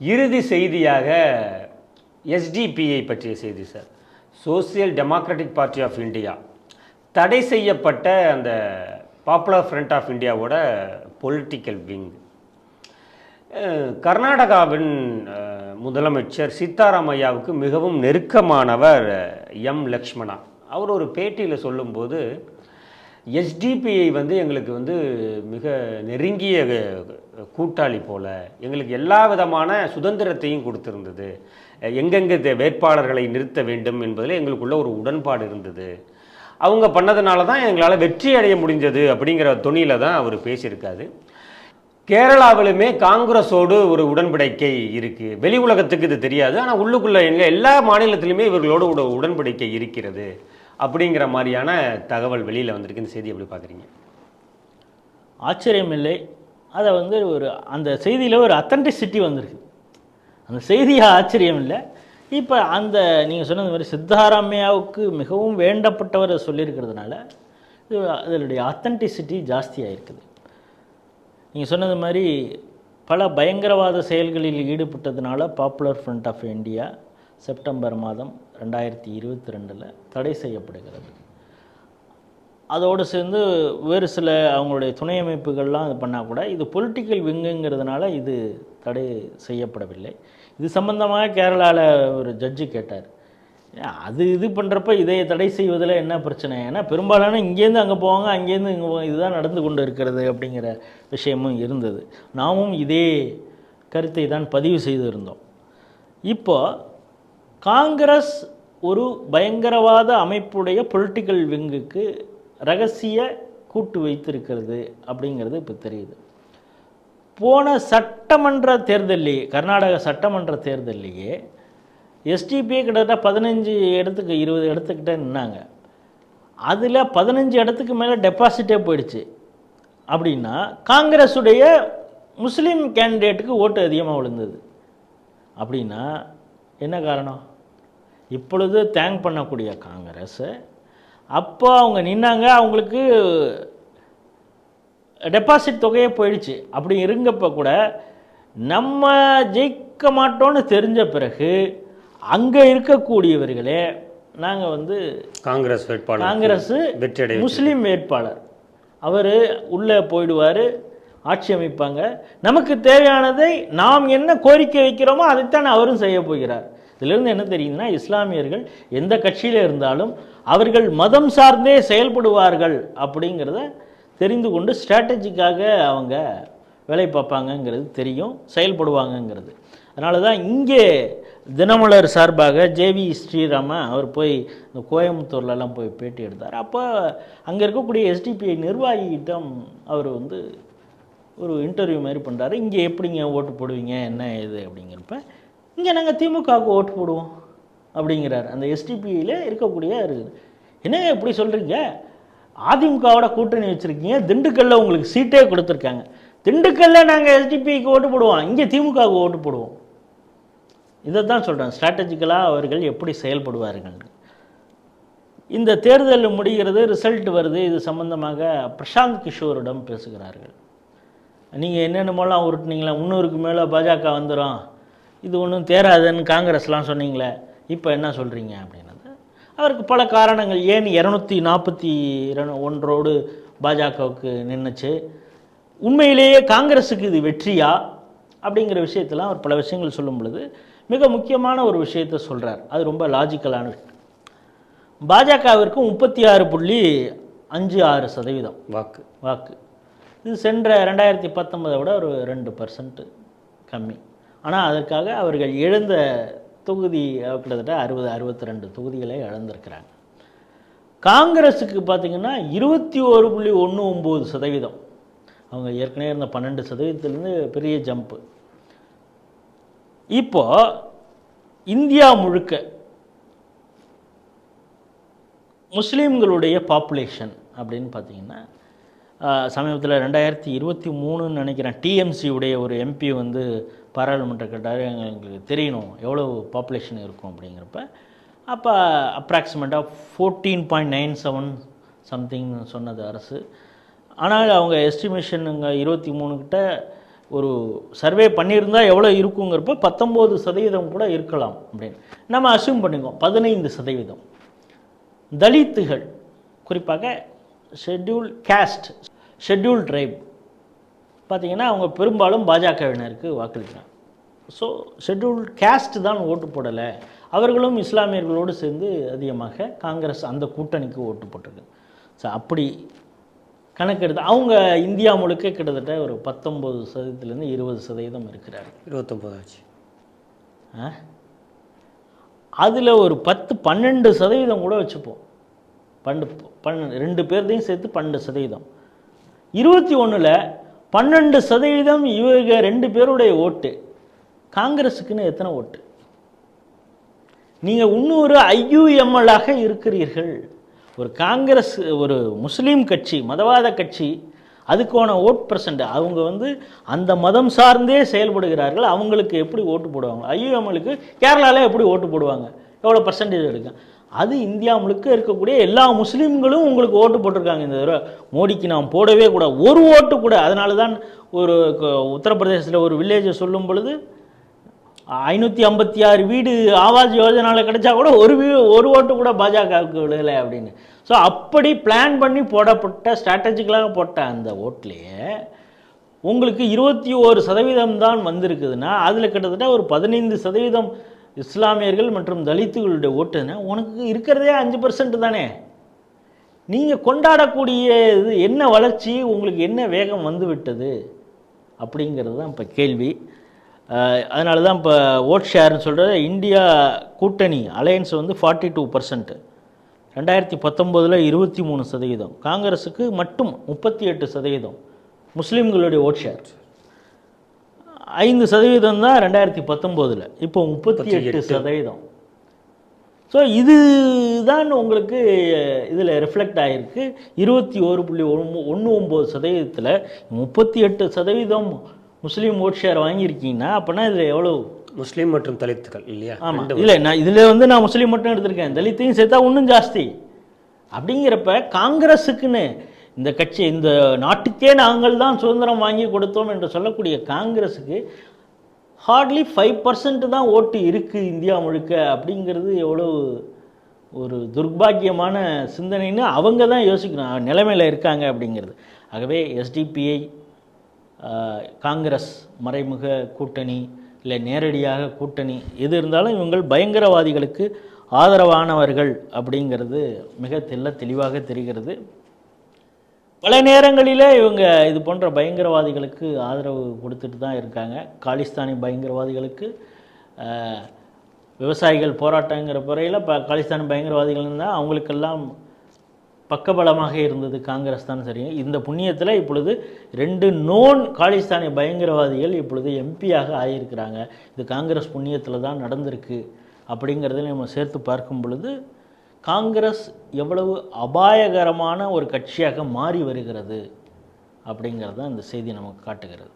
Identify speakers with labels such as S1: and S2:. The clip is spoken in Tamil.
S1: இறுதி செய்தியாக எஸ்டிபிஐ பற்றிய செய்தி sir. Social democratic party of India தடை செய்யப்பட்ட அந்த பாப்புலர் ஃப்ரண்ட் ஆஃப் இந்தியாவோட பொலிட்டிக்கல் விங் கர்நாடகாவின் முதலமைச்சர் சீதாராமையாவுக்கு மிகவும் நெருக்கமானவர் எம் லக்ஷ்மணா. அவர் ஒரு பேட்டியில் சொல்லும்போது எஸ்டிபிஐ வந்து எங்களுக்கு வந்து மிக நெருங்கிய கூட்டாளி போல் எங்களுக்கு எல்லா விதமான சுதந்திரத்தையும் கொடுத்துருந்தது. எங்கெங்கே வேட்பாளர்களை நிறுத்த வேண்டும் என்பதில் எங்களுக்குள்ள ஒரு உடன்பாடு இருந்தது. அவங்க பண்ணதுனால தான் எங்களால் வெற்றி அடைய முடிஞ்சது அப்படிங்கிற தொனியில தான் அவர் பேசியிருக்காரு. கேரளாவிலுமே காங்கிரஸோடு ஒரு உடன்படிக்கை இருக்குது வெளி உலகத்துக்கு இது தெரியாது. ஆனால் உள்ளுக்குள்ளே எங்கள் எல்லா மாநிலத்திலுமே இவர்களோடு உடன்படிக்கை இருக்கிறது. அப்படிங்கிற மாதிரியான தகவல் வெளியில் வந்திருக்கு. இந்த செய்தி எப்படி பார்க்குறீங்க?
S2: ஆச்சரியம் இல்லை. அதை வந்து ஒரு அந்த செய்தியில் ஒரு அத்தன்டிசிட்டி வந்திருக்கு. அந்த செய்தி ஆச்சரியம் இல்லை. இப்போ அந்த நீங்கள் சொன்னது மாதிரி சித்தாராமையாவுக்கு மிகவும் வேண்டப்பட்டவர் சொல்லியிருக்கிறதுனால இது அதனுடைய அத்தன்டிசிட்டி ஜாஸ்தியாக இருக்குது நீங்கள் சொன்னது மாதிரி பல பயங்கரவாத செயல்களில் ஈடுபட்டதுனால popular front of India September மாதம் ரெண்டாயிரத்தி இருபத்தி ரெண்டில் தடை செய்யப்படுகிறது. அதோடு சேர்ந்து வேறு சில அவங்களுடைய துணை அமைப்புகள்லாம் இது பண்ணால் கூட இது பொலிட்டிக்கல் விங்குங்கிறதுனால இது தடை செய்யப்படவில்லை. இது சம்பந்தமாக கேரளாவில் ஒரு ஜட்ஜு கேட்டார். அது இது பண்ணுறப்ப இதை தடை செய்வதில் என்ன பிரச்சனை? ஏன்னா பெரும்பாலான இங்கேருந்து அங்கே போவாங்க அங்கேருந்து இங்கே போவாங்க இதுதான் நடந்து கொண்டு இருக்கிறது அப்படிங்கிற விஷயமும் இருந்தது. நாமும் இதே கருத்தை தான் பதிவு செய்திருந்தோம் இப்போது காங்கிரஸ் ஒரு பயங்கரவாத அமைப்புடைய பொலிட்டிக்கல் விங்குக்கு ரகசிய கூட்டு வைத்திருக்கிறது அப்படிங்கிறது இப்போ தெரியுது. போன சட்டமன்ற தேர்தலிலேயே கர்நாடக சட்டமன்ற தேர்தல்லையே எஸ்டிபியே கிட்டத்தட்ட பதினஞ்சு இடத்துக்கு இருபது இடத்துக்கிட்ட நின்னாங்க. அதில் பதினஞ்சு இடத்துக்கு மேலே டெபாசிட்டே போயிடுச்சு. அப்படின்னா காங்கிரஸுடைய முஸ்லீம் கேண்டிடேட்டுக்கு ஓட்டு அதிகமாக விழுந்தது. அப்படின்னா என்ன காரணம்? இப்பொழுது தேங்க் பண்ணக்கூடிய காங்கிரஸ் அப்போ அவங்க நின்னாங்க அவங்களுக்கு டெபாசிட் தொகையே போயிடுச்சு. அப்படி இருங்கப்ப கூட நம்ம ஜெயிக்க மாட்டோம்னு தெரிஞ்ச பிறகு அங்கே இருக்கக்கூடியவர்களே நாங்கள் வந்து
S1: காங்கிரஸ் வேட்பாளர்
S2: காங்கிரஸ்
S1: வெற்றி
S2: முஸ்லீம் வேட்பாளர். அவர் உள்ளே போயிடுவார் ஆட்சி அமைப்பாங்க. நமக்கு தேவையானதை நாம் என்ன கோரிக்கை வைக்கிறோமோ அதைத்தான் அவரும் செய்ய போகிறார். இதிலிருந்து என்ன தெரியுதுன்னா இஸ்லாமியர்கள் எந்த கட்சியில் இருந்தாலும் அவர்கள் மதம் சார்ந்தே செயல்படுவார்கள் அப்படிங்கிறத தெரிந்து கொண்டு ஸ்ட்ராட்டஜிக்காக அவங்க வேலை பார்ப்பாங்கங்கிறது தெரியும் செயல்படுவாங்கங்கிறது. அதனால தான் இங்கே தினமலர் சார்பாக ஜேவி ஸ்ரீராம அவர் போய் இந்த கோயம்புத்தூர்லலாம் போய் பேட்டி எடுத்தார். அப்போ அங்கே இருக்கக்கூடிய எஸ்டிபிஐ நிர்வாகிகிட்டம் அவர் வந்து ஒரு இன்டர்வியூ மாதிரி பண்ணுறாரு இங்கே எப்படிங்க ஓட்டு போடுவீங்க? என்ன இது அப்படிங்கிறப்ப இங்கே நாங்கள் திமுகவுக்கு ஓட்டு போடுவோம் அப்படிங்கிறார். அந்த எஸ்டிபியில் இருக்கக்கூடிய இருக்குது என்னங்க இப்படி சொல்கிறீங்க அதிமுகவோட கூட்டணி வச்சுருக்கீங்க திண்டுக்கல்லில் உங்களுக்கு சீட்டே கொடுத்துருக்காங்க. திண்டுக்கல்ல நாங்கள் எஸ்டிபிக்கு ஓட்டு போடுவோம் இங்கே திமுகவுக்கு ஓட்டு போடுவோம். இதை தான் சொல்கிறேன் ஸ்ட்ராட்டஜிக்கலாக அவர்கள் எப்படி செயல்படுவார்கள்? இந்த தேர்தல் முடிகிறது ரிசல்ட் வருது. இது சம்பந்தமாக பிரசாந்த் கிஷோரிடம் பேசுகிறார்கள். நீங்கள் என்னென்னமோலாம் உருட்டுனீங்களா? முந்நூறுக்கு மேலே பாஜக வந்துடும் இது ஒன்றும் தேராதுன்னு காங்கிரஸ்லாம் சொன்னீங்களே இப்போ என்ன சொல்கிறீங்க அப்படின்னது அவருக்கு பல காரணங்கள். ஏன் இரநூத்தி நாற்பத்தி ஒன்றோடு பாஜகவுக்கு நின்றுச்சு உண்மையிலேயே காங்கிரஸுக்கு இது வெற்றியா? அப்படிங்கிற விஷயத்தெல்லாம் அவர் பல விஷயங்கள் சொல்லும் பொழுது மிக முக்கியமான ஒரு விஷயத்தை சொல்கிறார் அது ரொம்ப லாஜிக்கலான விஷயம் பாஜகவிற்கு முப்பத்தி ஆறு புள்ளி அஞ்சு ஆறு சதவீதம்.
S1: வாக்கு.
S2: வாக்கு. இது சென்ற ரெண்டாயிரத்தி பத்தொன்பதை விட ஒரு ரெண்டு பர்சன்ட் கம்மி. ஆனால் அதற்காக அவர்கள் இழந்த தொகுதி கிட்டத்தட்ட அறுபது அறுபத்தி ரெண்டு தொகுதிகளை இழந்திருக்கிறாங்க. காங்கிரஸுக்கு பார்த்தீங்கன்னா இருபத்தி ஒரு புள்ளி ஒன்று ஒம்பது சதவீதம். அவங்க ஏற்கனவே இருந்த பன்னெண்டு சதவீதத்துலேருந்து பெரிய ஜம்ப்பு இப்போ இந்தியா முழுக்க முஸ்லீம்களுடைய பாப்புலேஷன் அப்படின்னு பார்த்தீங்கன்னா சமீபத்தில் ரெண்டாயிரத்தி இருபத்தி மூணுன்னு நினைக்கிறேன். டிஎம்சி உடைய ஒரு எம்பி வந்து பாராளுமன்ற கேட்டார் எங்களுக்கு தெரியணும். எவ்வளோ பாப்புலேஷன் இருக்கும் அப்படிங்கிறப்ப. அப்போ அப்ராக்சிமேட்டாக fourteen point nine seven something சொன்னது அரசு. ஆனால் அவங்க எஸ்டிமேஷனுங்க இருபத்தி மூணு கிட்ட ஒரு சர்வே பண்ணியிருந்தால் எவ்வளோ இருக்குங்கிறப்ப பத்தொம்போது சதவீதம் கூட இருக்கலாம் அப்படின்னு. நம்ம அசியூம் பண்ணிக்குவோம். பதினைந்து சதவீதம். தலித்துகள் குறிப்பாக ஷெட்யூல் கேஸ்ட் ஷெட்யூல் ட்ரைப் பார்த்தீங்கன்னா அவங்க பெரும்பாலும் பாஜகவினருக்கு வாக்களிக்கிறாங்க. ஸோ ஷெட்யூல் கேஸ்ட் தான் ஓட்டு போடலை. அவர்களும் இஸ்லாமியர்களோடு சேர்ந்து அதிகமாக காங்கிரஸ் அந்த கூட்டணிக்கு ஓட்டு போட்டிருக்கு. ஸோ அப்படி கணக்கெடுத்து அவங்க இந்தியா முழுக்க கிட்டத்தட்ட ஒரு பத்தொம்பது சதவீதத்துலேருந்து இருபது சதவீதம் இருக்கிறார்கள்.
S1: இருபத்தொம்போது ஆச்சு.
S2: அதில் ஒரு பத்து பன்னெண்டு சதவீதம் கூட வச்சுப்போம். பன்னெண்டு பன் ரெண்டு பேர்தையும் சேர்த்து பன்னெண்டு சதவீதம். இருபத்தி ஒன்றில் பன்னெண்டு சதவீதம் இவங்க ரெண்டு பேருடைய ஓட்டு. காங்கிரஸுக்குன்னு எத்தனை ஓட்டு? நீங்கள் இன்னொரு ஐயுஎம்எல்லாக இருக்கிறீர்கள். ஒரு காங்கிரஸ் ஒரு முஸ்லீம் கட்சி மதவாத கட்சி அதுக்கான ஓட் பர்சன்ட் அவங்க வந்து அந்த மதம் சார்ந்தே செயல்படுகிறார்கள். அவங்களுக்கு எப்படி ஓட்டு போடுவாங்க? ஐயுஎம்எலுக்கு கேரளாவில் எப்படி ஓட்டு போடுவாங்க? எவ்வளோ பர்சன்டேஜ் எடுக்கும் அது இந்தியா முழுக்க இருக்கக்கூடிய எல்லா முஸ்லீம்களும் உங்களுக்கு ஓட்டு போட்டிருக்காங்க இந்த தடவை. மோடிக்கு நாம் போடவே கூடாது. ஒரு ஓட்டு கூட அதனால தான் ஒரு உத்தரப்பிரதேசத்தில் ஒரு வில்லேஜை சொல்லும் பொழுது ஐநூற்றி ஐம்பத்தி ஆறு வீடு ஆவாஸ் யோஜனாவில் கிடைச்சா கூட ஒரு வீ ஒரு ஓட்டு கூட பாஜகவுக்கு விடலை அப்படின்னு. ஸோ அப்படி பிளான் பண்ணி போடப்பட்ட ஸ்ட்ராட்டஜிக்கலாக போட்ட அந்த ஓட்லேயே உங்களுக்கு இருபத்தி ஓரு சதவீதம் தான் வந்திருக்குதுன்னா அதில் கிட்டத்தட்ட ஒரு பதினைந்து சதவீதம் இஸ்லாமியர்கள் மற்றும் தலித்துகளுடைய ஓட்டுனா உனக்கு இருக்கிறதே அஞ்சு பர்சன்ட் தானே. நீங்கள் கொண்டாடக்கூடிய இது என்ன வளர்ச்சி உங்களுக்கு என்ன வேகம் வந்து விட்டது அப்படிங்கிறது தான் இப்போ கேள்வி. அதனால தான் இப்போ ஓட் ஷேர்னு சொல்கிறது இந்தியா கூட்டணி அலையன்ஸ் வந்து ஃபார்ட்டி டூ பர்சன்ட்டு ரெண்டாயிரத்தி பத்தொம்போதில் இருபத்தி மூணு சதவீதம். காங்கிரஸுக்கு மட்டும் முப்பத்தி எட்டு சதவீதம். முஸ்லீம்களுடைய ஓட் ஷேர் ஐந்து சதவீதம் தான் ரெண்டாயிரத்தி பத்தொம்போதில். இப்போ முப்பத்தி எட்டு சதவீதம். ஸோ இதுதான் உங்களுக்கு இதில் ரிஃப்ளெக்ட் ஆகிருக்கு இருபத்தி ஒரு புள்ளி ஒன்று ஒன்று ஒம்பது சதவீதத்தில் முப்பத்தி எட்டு சதவீதம் முஸ்லீம் ஓட் ஷேர் வாங்கியிருக்கீங்கன்னா அப்போனா இதில் எவ்வளோ
S1: முஸ்லீம் மற்றும் தலித்துகள் இல்லையா?
S2: ஆமாம் இல்லை நான் இதில் வந்து நான் முஸ்லீம் மட்டும் எடுத்திருக்கேன். தலித்தையும் சேர்த்தா இன்னும் ஜாஸ்தி. அப்படிங்கிறப்ப காங்கிரஸுக்குன்னு இந்த கட்சி இந்த நாட்டுக்கே நாங்கள் தான் சுதந்திரம் வாங்கி கொடுத்தோம் என்று சொல்லக்கூடிய காங்கிரஸுக்கு ஹார்ட்லி ஃபைவ் பர்சன்ட் தான் ஓட்டு இருக்குது இந்தியா முழுக்க அப்படிங்கிறது எவ்வளோ ஒரு துர்பாக்கியமான சிந்தனைன்னு அவங்க தான் யோசிக்கணும். நிலைமையில் இருக்காங்க அப்படிங்கிறது. ஆகவே எஸ்டிபிஐ காங்கிரஸ் மறைமுக கூட்டணி இல்லை நேரடியாக கூட்டணி எது இருந்தாலும் இவங்கள் பயங்கரவாதிகளுக்கு ஆதரவானவர்கள் அப்படிங்கிறது மிக தெல்ல தெளிவாக தெரிகிறது. பல நேரங்களில் இவங்க இது போன்ற பயங்கரவாதிகளுக்கு ஆதரவு கொடுத்துட்டு தான் இருக்காங்க. காலிஸ்தானி பயங்கரவாதிகளுக்கு விவசாயிகள் போராட்டங்கிற முறையில் இப்போ காலிஸ்தானி பயங்கரவாதிகள் இருந்தால் அவங்களுக்கெல்லாம் பக்கபலமாக இருந்தது காங்கிரஸ் தான் சரி. இந்த புண்ணியத்தில் இப்பொழுது ரெண்டு நோன் காலிஸ்தானி பயங்கரவாதிகள் இப்பொழுது எம்பியாக ஆகியிருக்கிறாங்க இது காங்கிரஸ் புண்ணியத்தில் தான் நடந்திருக்கு. அப்படிங்கிறத நம்ம சேர்த்து பார்க்கும் பொழுது காங்கிரஸ் எவ்வளவு அபாயகரமான ஒரு கட்சியாக மாறி வருகிறது அப்படிங்கிறது தான் இந்த செய்தி நமக்கு காட்டுகிறது.